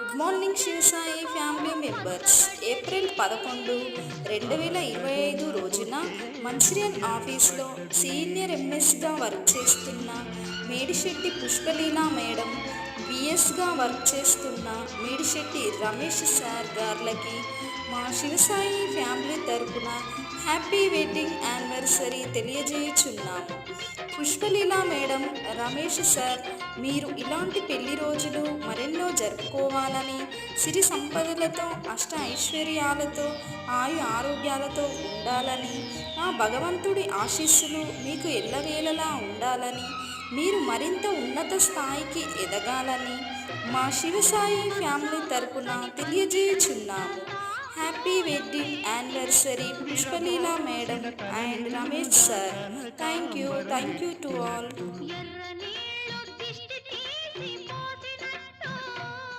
Good morning Shivasai family members. April పదకొండు రెండు వేల ఇరవై ఐదు రోజున మంచిర్యాల్ ఆఫీస్లో సీనియర్ ఎంఎస్గా వర్క్ చేస్తున్న మేడిశెట్టి పుష్పలీనా మేడం బిఎస్గా వర్క్ చేస్తున్న మేడిశెట్టి రమేష్ సార్ గార్లకి మా శివసాయి ఫ్యామిలీ తరపున హ్యాపీ వెడ్డింగ్ యానివర్సరీ తెలియజేయుచున్నాము. పుష్పలీలా మేడం రమేష్ సార్ మీరు ఇలాంటి పెళ్ళి రోజులు మరెన్నో జరుపుకోవాలని సిరి సంపదలతో అష్ట ఐశ్వర్యాలతో ఆయు ఆరోగ్యాలతో ఉండాలని ఆ భగవంతుడి ఆశీస్సులు మీకు ఎల్లవేళలా ఉండాలని మీరు మరింత ఉన్నత స్థాయికి ఎదగాలని మా శివసాయి ఫ్యామిలీ తరపున తెలియజేయుచున్నాము. Happy wedding anniversary Pushpaleela madam and Ramesh sir. Thank you thank you to all.